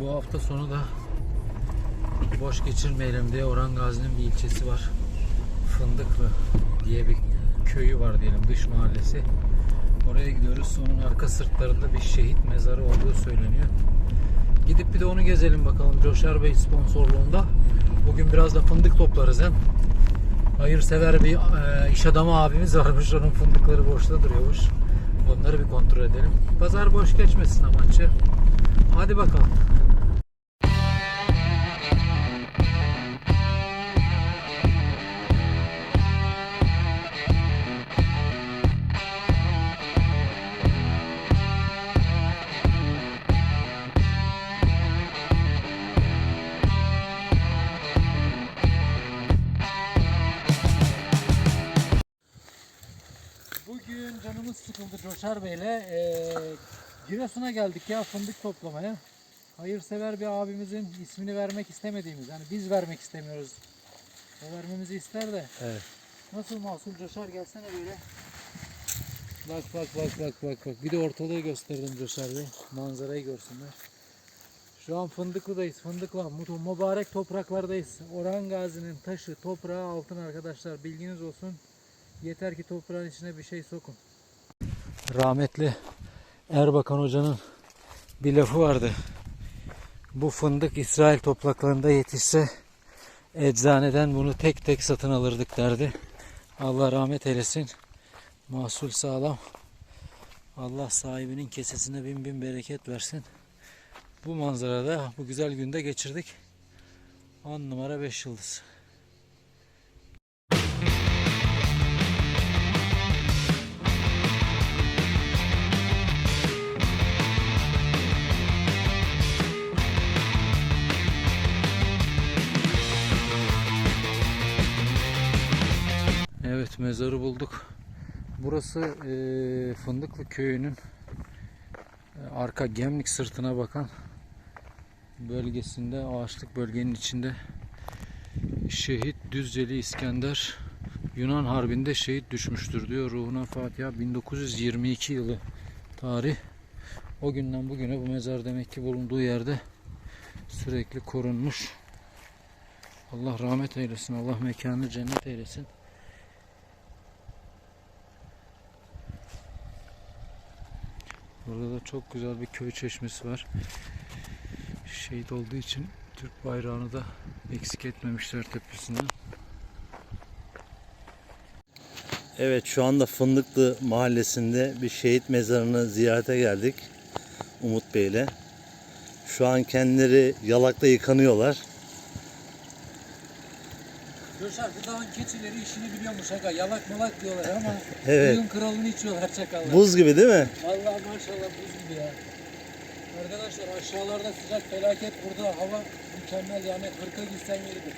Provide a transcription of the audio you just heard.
Bu hafta sonu da boş geçirmeyelim diye Orhan Gazi'nin bir ilçesi var. Fındıklı diye bir köyü var diyelim dış mahallesi. Oraya gidiyoruz. Onun arka sırtlarında bir şehit mezarı olduğu söyleniyor. Gidip bir de onu gezelim bakalım Coşar Bey sponsorluğunda. Bugün biraz da fındık toplarız hem. Hayırsever bir e, iş adamı abimiz varmış. Onun fındıkları boşta duruyormuş. Onları bir kontrol edelim. Pazar boş geçmesin amaçlı. Hadi bakalım. Bugün canımız sıkıldı Coşar Bey'le. Ee, Giresun'a geldik ya fındık toplamaya. Hayırsever bir abimizin ismini vermek istemediğimiz. Yani biz vermek istemiyoruz. O vermemizi ister de. Evet. Nasıl mahsul Coşar gelsene böyle. Bak bak bak bak bak bak. Bir de ortalığı gösterdim Coşar Bey. Manzarayı görsünler. Şu an Fındıklı'dayız. Fındıklı mübarek topraklardayız. Orhan Gazi'nin taşı, toprağı altın arkadaşlar. Bilginiz olsun. Yeter ki toprağın içine bir şey sokun. Rahmetli Erbakan Hoca'nın bir lafı vardı. Bu fındık İsrail topraklarında yetişse eczaneden bunu tek tek satın alırdık derdi. Allah rahmet eylesin. Mahsul sağlam. Allah sahibinin kesesine bin bin bereket versin. Bu manzarada bu güzel günde geçirdik. 10 numara 5 yıldız. Mezarı bulduk. Burası eee, Fındıklı köyünün e, arka Gemlik sırtına bakan bölgesinde ağaçlık bölgenin içinde şehit Düzceli İskender Yunan Harbi'nde şehit düşmüştür diyor. Ruhuna Fatiha 1922 yılı tarih. O günden bugüne bu mezar demek ki bulunduğu yerde sürekli korunmuş. Allah rahmet eylesin. Allah mekanı cennet eylesin. Burada da çok güzel bir köy çeşmesi var. Şehit olduğu için Türk bayrağını da eksik etmemişler tepesinden. Evet şu anda Fındıklı mahallesinde bir şehit mezarını ziyarete geldik. Umut Bey'le. Şu an kendileri yalakta yıkanıyorlar. Göşer bu dağın keçileri işini biliyormuş aga. Yalak malak diyorlar ama Evet. suyun kralını içiyorlar çakallar. Buz gibi değil mi? Vallahi maşallah buz gibi ya. Arkadaşlar aşağılarda sıcak felaket burada hava mükemmel yani 40'a gitsen yeridir.